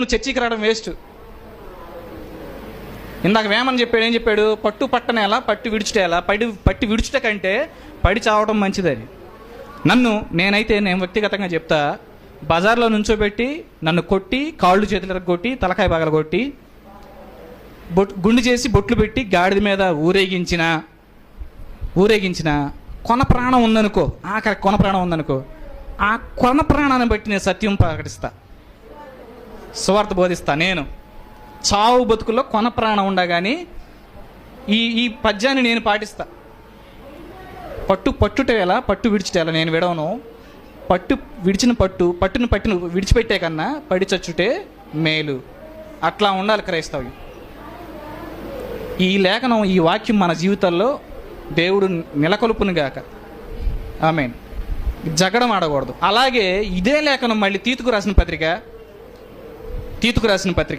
నువ్వు చర్చికి రావడం వేస్ట్ ఇందాక వేమని చెప్పాడు ఏం చెప్పాడు? పట్టు పట్టనేలా పట్టు విడిచిటేలా పడి పట్టి విడుచుట కంటే పడి చావడం మంచిదని నన్ను నేనైతే నేను వ్యక్తిగతంగా చెప్తా బజార్లో నుంచోబెట్టి నన్ను కొట్టి కాళ్ళు చేతులకు కొట్టి తలకాయ పగల కొట్టి బొట్ గుండు చేసి బొట్లు పెట్టి గాడిద మీద ఊరేగించిన ఊరేగించిన కొన ప్రాణం ఉందనుకో ఆఖరి కొన ప్రాణం ఉందనుకో ఆ కొన ప్రాణాన్ని బట్టి నేను సత్యం ప్రకటిస్తాను సువార్త బోధిస్తా నేను. చావు బతుకుల్లో కొన ప్రాణం ఉండగాని ఈ ఈ పద్యాన్ని నేను పాటిస్తా. పట్టు పట్టుట ఎలా పట్టు విడిచిటేలా నేను విడవను. పట్టు విడిచిన పట్టు పట్టును పట్టును విడిచిపెట్టే కన్నా పడిచచ్చుటే మేలు. అట్లా ఉండాలి క్రైస్తవ్యం ఈ లేఖనం ఈ వాక్యం మన జీవితాల్లో దేవుడు నెలకొల్పును గాక. ఆమె జగడం ఆడకూడదు. అలాగే ఇదే లేఖనం మళ్ళీ తీతుకు రాసిన పత్రిక తీతుకు రాసిన పత్రిక